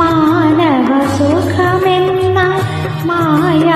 മാനവ സുഖമെന്ന മായ